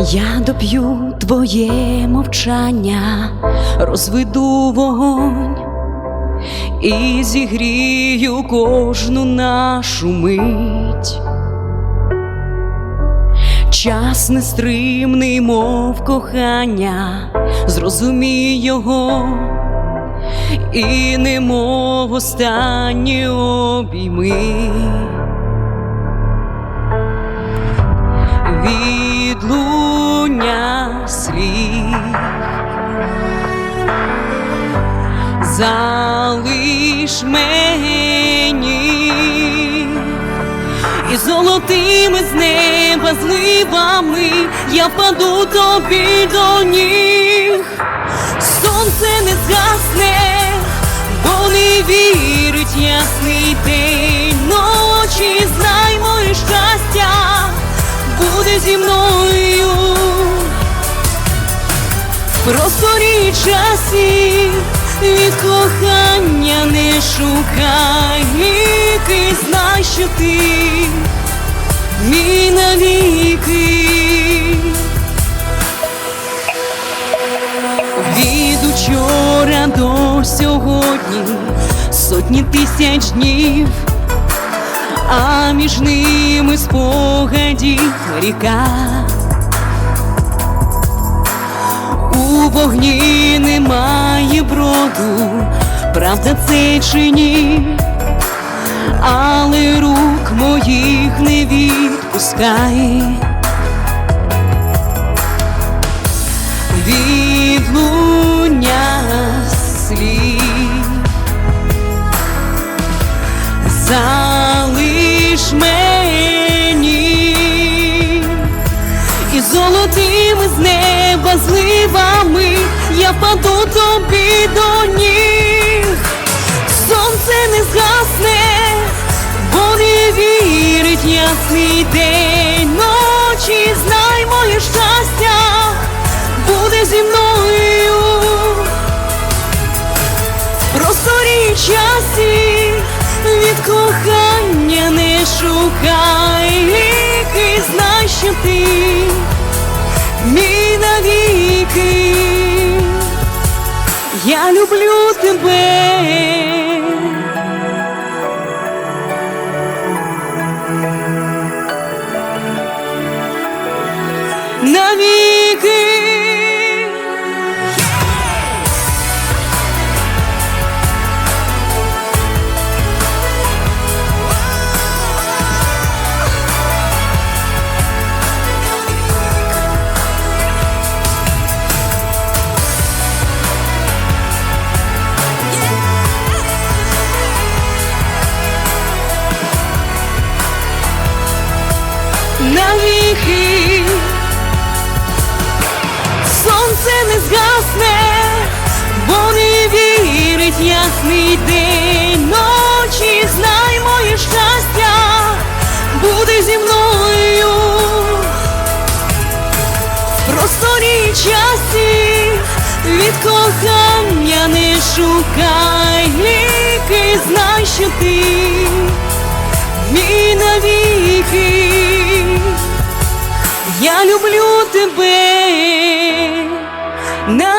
Я доп'ю твоє мовчання, розведу вогонь і зігрію кожну нашу мить. Час нестримний, мов кохання, зрозумій його, і немов останні обійми. Відлуння залиш мені і золотими з неба зливами я впаду тобі до ніг. Сонце не згасне, бо не вірить ясний день ночі, знай моє щастя буде зі мною. В просторі часів від кохання не шукай, і знай, що ти мій навіки. Від учора до сьогодні сотні тисяч днів, а між ними спогадів ріка. У вогні броду, правда це чи ні, але рук моїх не відпускай. Відлуння слів. Залиш мені і золотими з неба зливами я впаду тобі до вірить ясний день ночі, знай моє щастя буде зі мною. Просторі часі від кохання не шукай, і знай, що ти мій навіки. Я люблю тебе. Навіки. навіки. Не згасне, бо не вірить ясний день ночі, знай моє щастя буде зі мною. В просторі часі від кохання не шукай, ліки, знай, що ти мій навіки. Я люблю тебе. 나